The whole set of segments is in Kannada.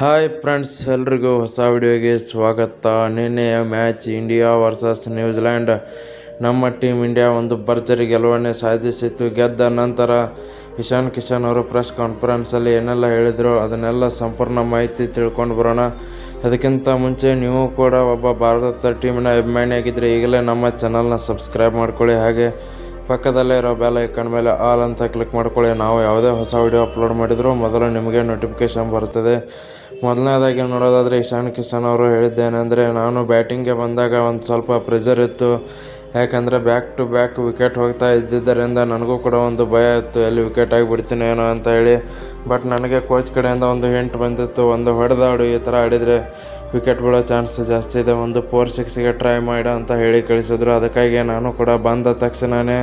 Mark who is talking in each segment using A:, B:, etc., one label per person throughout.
A: ಹಾಯ್ ಫ್ರೆಂಡ್ಸ್ ಎಲ್ರಿಗೂ ಹೊಸ ವಿಡಿಯೋಗೆ ಸ್ವಾಗತ. ನಿನ್ನೆಯ match India versus New Zealand ನಮ್ಮ ಟೀಮ್ ಇಂಡಿಯಾ ಒಂದು ಭರ್ಜರಿ ಗೆಲುವನ್ನೇ ಸಾಧಿಸಿತ್ತು. ಗೆದ್ದ ನಂತರ ಇಶಾನ್ ಕಿಶನ್ ಅವರು ಪ್ರೆಸ್ ಕಾನ್ಫರೆನ್ಸಲ್ಲಿ ಏನೆಲ್ಲ ಹೇಳಿದರು ಅದನ್ನೆಲ್ಲ ಸಂಪೂರ್ಣ ಮಾಹಿತಿ ತಿಳ್ಕೊಂಡು ಬರೋಣ. ಅದಕ್ಕಿಂತ ಮುಂಚೆ ನೀವು ಕೂಡ ಒಬ್ಬ ಭಾರತ ಟೀಮಿನ ಅಭಿಮಾನಿಯಾಗಿದ್ದರೆ ಈಗಲೇ ನಮ್ಮ ಚಾನಲ್ನ ಸಬ್ಸ್ಕ್ರೈಬ್ ಮಾಡ್ಕೊಳ್ಳಿ. ಹಾಗೆ ಪಕ್ಕದಲ್ಲೇ ಇರೋ ಬೆಲ್ ಐಕನ್ ಮೇಲೆ ಆಲ್ ಅಂತ ಕ್ಲಿಕ್ ಮಾಡ್ಕೊಳ್ಳಿ. ನಾವು ಯಾವುದೇ ಹೊಸ ವಿಡಿಯೋ ಅಪ್ಲೋಡ್ ಮಾಡಿದರೂ ಮೊದಲು ನಿಮಗೆ ನೋಟಿಫಿಕೇಷನ್ ಬರ್ತದೆ ಮೊದಲನೇದಾಗಿ ನೋಡೋದಾದರೆ ಇಶಾನ್ ಕಿಶನ್ ಅವರು ಹೇಳಿದ್ದೇನೆಂದರೆ, ನಾನು ಬ್ಯಾಟಿಂಗ್ಗೆ ಬಂದಾಗ ಒಂದು ಸ್ವಲ್ಪ ಪ್ರೆಷರ್ ಇತ್ತು. ಯಾಕಂದರೆ ಬ್ಯಾಕ್ ಟು ಬ್ಯಾಕ್ ವಿಕೆಟ್ ಹೋಗ್ತಾ ಇದ್ದಿದ್ದರಿಂದ ನನಗೂ ಕೂಡ ಒಂದು ಭಯ ಇತ್ತು, ಎಲ್ಲಿ ವಿಕೆಟ್ ಆಗಿಬಿಡ್ತೀನೇನೋ ಅಂತ ಹೇಳಿ. ಬಟ್ ನನಗೆ ಕೋಚ್ ಕಡೆಯಿಂದ ಒಂದು ಹಿಂಟ್ ಬಂದಿತ್ತು, ಒಂದು ಹೊಡೆದಾಡು ಈ ಥರ ಆಡಿದರೆ ವಿಕೆಟ್ ಬೀಳೋ ಚಾನ್ಸ್ ಜಾಸ್ತಿ ಇದೆ, ಒಂದು ಫೋರ್ ಸಿಕ್ಸ್ಗೆ ಟ್ರೈ ಮಾಡು ಅಂತ ಹೇಳಿ ಕಳಿಸಿದ್ರು. ಅದಕ್ಕಾಗಿ ನಾನು ಕೂಡ ಬಂದ ತಕ್ಷಣವೇ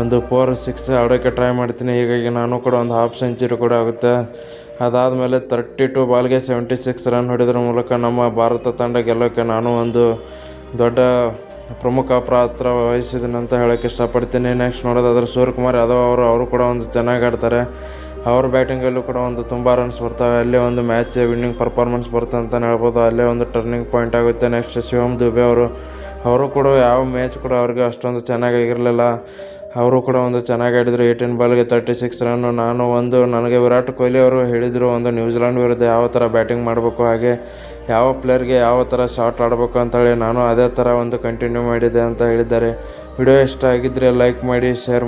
A: ಒಂದು ಫೋರ್ ಸಿಕ್ಸ್ ಆಡೋಕ್ಕೆ ಟ್ರೈ ಮಾಡ್ತೀನಿ. ಹೀಗಾಗಿ ನಾನು ಕೂಡ ಒಂದು ಹಾಫ್ ಸೆಂಚುರಿ ಕೂಡ ಆಗುತ್ತೆ. ಅದಾದಮೇಲೆ ತರ್ಟಿ ಟು ಬಾಲ್ಗೆ ಸೆವೆಂಟಿ ಸಿಕ್ಸ್ ರನ್ ಹೊಡೆದ್ರ ಮೂಲಕ ನಮ್ಮ ಭಾರತ ತಂಡ ಗೆಲ್ಲೋಕ್ಕೆ ನಾನು ಒಂದು ದೊಡ್ಡ ಪ್ರಮುಖ ಪಾತ್ರ ವಹಿಸಿದ್ದೀನಿ ಅಂತ ಹೇಳೋಕ್ಕೆ ಇಷ್ಟಪಡ್ತೀನಿ. ನೆಕ್ಸ್ಟ್ ನೋಡೋದಾದ್ರೆ ಸೂರ್ಯಕುಮಾರ್ ಯಾದವ್ ಅವರು ಅವರು ಕೂಡ ಒಂದು ಚೆನ್ನಾಗಿ ಆಡ್ತಾರೆ. ಅವ್ರ ಬ್ಯಾಟಿಂಗಲ್ಲೂ ಕೂಡ ಒಂದು ತುಂಬ ರನ್ಸ್ ಬರ್ತವೆ. ಅಲ್ಲೇ ಒಂದು ಮ್ಯಾಚ್ ವಿನ್ನಿಂಗ್ ಪರ್ಫಾರ್ಮೆನ್ಸ್ ಬರುತ್ತೆ ಅಂತಲೇ ಹೇಳ್ಬೋದು. ಅಲ್ಲೇ ಒಂದು ಟರ್ನಿಂಗ್ ಪಾಯಿಂಟ್ ಆಗುತ್ತೆ. ನೆಕ್ಸ್ಟ್ ಶಿವಮ್ ದುಬೆ ಅವರು ಅವರು ಕೂಡ ಯಾವ ಮ್ಯಾಚ್ ಕೂಡ ಅವ್ರಿಗೆ ಅಷ್ಟೊಂದು ಚೆನ್ನಾಗಿರಲಿಲ್ಲ ಅವರು ಕೂಡ ಒಂದು ಚೆನ್ನಾಗಿ ಆಡಿದರು. ಏಯ್ಟೀನ್ ಬಾಲ್ಗೆ ತರ್ಟಿ ಸಿಕ್ಸ್ ರನ್ನು ನಾನು ಒಂದು, ನನಗೆ ವಿರಾಟ್ ಕೊಹ್ಲಿ ಅವರು ಹೇಳಿದರು ಒಂದು ನ್ಯೂಜಿಲೆಂಡ್ ವಿರುದ್ಧ ಯಾವ ಥರ ಬ್ಯಾಟಿಂಗ್ ಮಾಡಬೇಕು, ಹಾಗೆ ಯಾವ ಪ್ಲೇಯರ್ಗೆ ಯಾವ ಥರ ಶಾಟ್ ಆಡಬೇಕು ಅಂತೇಳಿ ನಾನು ಅದೇ ಥರ ಒಂದು ಕಂಟಿನ್ಯೂ ಮಾಡಿದೆ ಅಂತ ಹೇಳಿದ್ದಾರೆ. ವಿಡಿಯೋ ಇಷ್ಟ ಆಗಿದ್ದರೆ ಲೈಕ್ ಮಾಡಿ ಶೇರ್